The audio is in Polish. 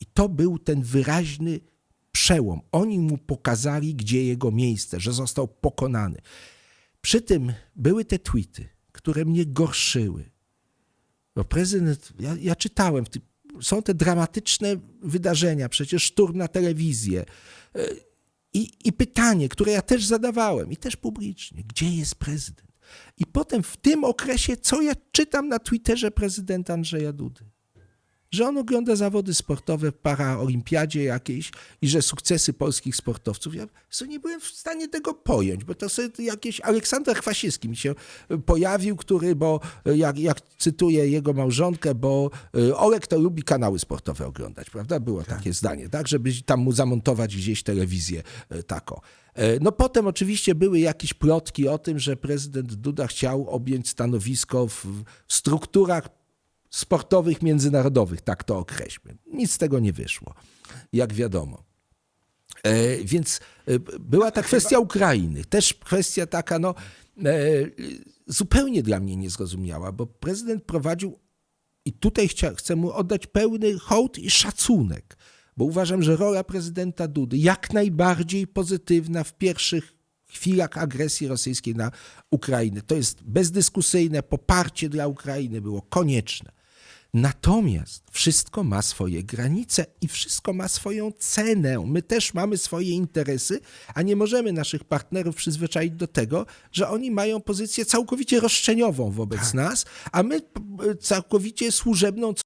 I to był ten wyraźny przełom. Oni mu pokazali, gdzie jego miejsce, że został pokonany. Przy tym były te tweety, które mnie gorszyły. Bo prezydent, ja, ja czytałem, są te dramatyczne wydarzenia, przecież szturm na telewizję. E, I, I pytanie, które ja też zadawałem, i też publicznie, gdzie jest prezydent? I potem w tym okresie, co ja czytam na Twitterze prezydenta Andrzeja Dudy? Że on ogląda zawody sportowe w paraolimpiadzie jakiejś i że sukcesy polskich sportowców. Ja co nie byłem w stanie tego pojąć, bo to sobie jakiś Aleksander Kwasiewski mi się pojawił, który, bo jak, jak cytuję jego małżonkę, bo y, Olek to lubi kanały sportowe oglądać, prawda? Było takie zdanie, tak? Żeby tam mu zamontować gdzieś telewizję taką. E, No potem oczywiście były jakieś plotki o tym, że prezydent Duda chciał objąć stanowisko w strukturach sportowych międzynarodowych, tak to określmy. Nic z tego nie wyszło, jak wiadomo. E, więc e, była ta kwestia Ukrainy, też kwestia taka, no, e, zupełnie dla mnie niezrozumiała, bo prezydent prowadził i tutaj chcia, chcę mu oddać pełny hołd i szacunek, bo uważam, że rola prezydenta Dudy jak najbardziej pozytywna w pierwszych chwilach agresji rosyjskiej na Ukrainę. To jest bezdyskusyjne, poparcie dla Ukrainy było konieczne. Natomiast wszystko ma swoje granice i wszystko ma swoją cenę. My też mamy swoje interesy, a nie możemy naszych partnerów przyzwyczaić do tego, że oni mają pozycję całkowicie roszczeniową wobec nas, a my p- całkowicie służebną